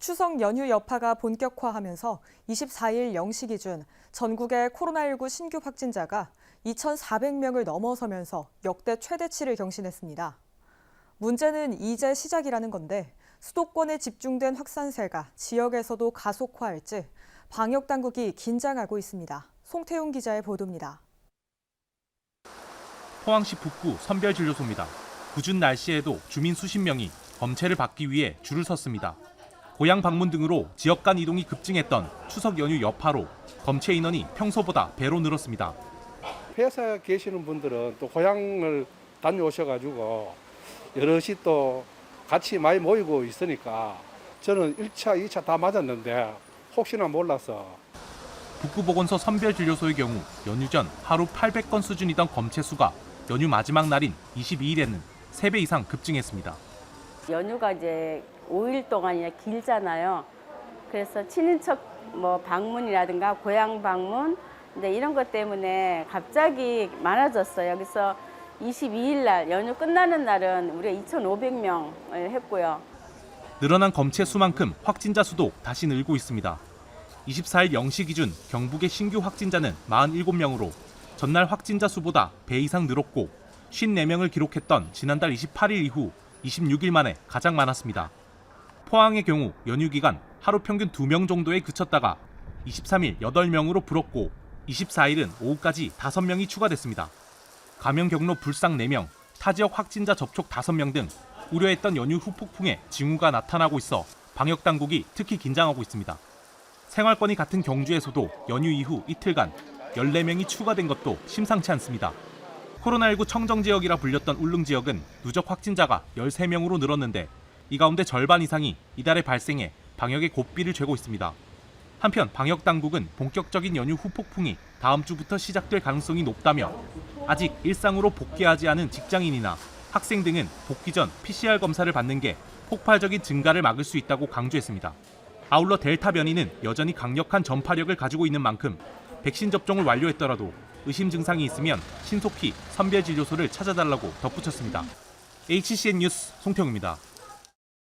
추석 연휴 여파가 본격화하면서 24일 0시 기준 전국의 코로나19 신규 확진자가 2,400명을 넘어서면서 역대 최대치를 경신했습니다. 문제는 이제 시작이라는 건데 수도권에 집중된 확산세가 지역에서도 가속화할지 방역 당국이 긴장하고 있습니다. 송태웅 기자의 보도입니다. 포항시 북구 선별진료소입니다. 궂은 날씨에도 주민 수십 명이 검체를 받기 위해 줄을 섰습니다. 고향 방문 등으로 지역 간 이동이 급증했던 추석 연휴 여파로 검체 인원이 평소보다 배로 늘었습니다. 회사 계시는 분들은 또 고향을 다녀오셔가지고 여럿이 또 같이 많이 모이고 있으니까 저는 1차, 2차 다 맞았는데 혹시나 몰라서 북구보건소 선별진료소의 경우 연휴 전 하루 800건 수준이던 검체 수가 연휴 마지막 날인 22일에는 3배 이상 급증했습니다. 연휴가 이제 5일 동안이나 길잖아요. 그래서 친인척 뭐 방문이라든가 고향 방문 이제 이런 것 때문에 갑자기 많아졌어요. 그래서 22일 날 연휴 끝나는 날은 우리가 2,500명을 했고요. 늘어난 검체 수만큼 확진자 수도 다시 늘고 있습니다. 24일 0시 기준 경북의 신규 확진자는 47명으로 전날 확진자 수보다 배 이상 늘었고 54명을 기록했던 지난달 28일 이후 26일 만에 가장 많았습니다. 포항의 경우 연휴 기간 하루 평균 2명 정도에 그쳤다가 23일 8명으로 불었고 24일은 오후까지 5명이 추가됐습니다. 감염 경로 불상 4명, 타 지역 확진자 접촉 5명 등 우려했던 연휴 후 폭풍에 징후가 나타나고 있어 방역 당국이 특히 긴장하고 있습니다. 생활권이 같은 경주에서도 연휴 이후 이틀간 14명이 추가된 것도 심상치 않습니다. 코로나19 청정 지역이라 불렸던 울릉 지역은 누적 확진자가 13명으로 늘었는데 이 가운데 절반 이상이 이달에 발생해 방역에 고삐를 죄고 있습니다. 한편 방역 당국은 본격적인 연휴 후폭풍이 다음 주부터 시작될 가능성이 높다며 아직 일상으로 복귀하지 않은 직장인이나 학생 등은 복귀 전 PCR 검사를 받는 게 폭발적인 증가를 막을 수 있다고 강조했습니다. 아울러 델타 변이는 여전히 강력한 전파력을 가지고 있는 만큼 백신 접종을 완료했더라도 의심 증상이 있으면 신속히 선별 진료소를 찾아달라고 덧붙였습니다. HCN 뉴스 송태웅입니다.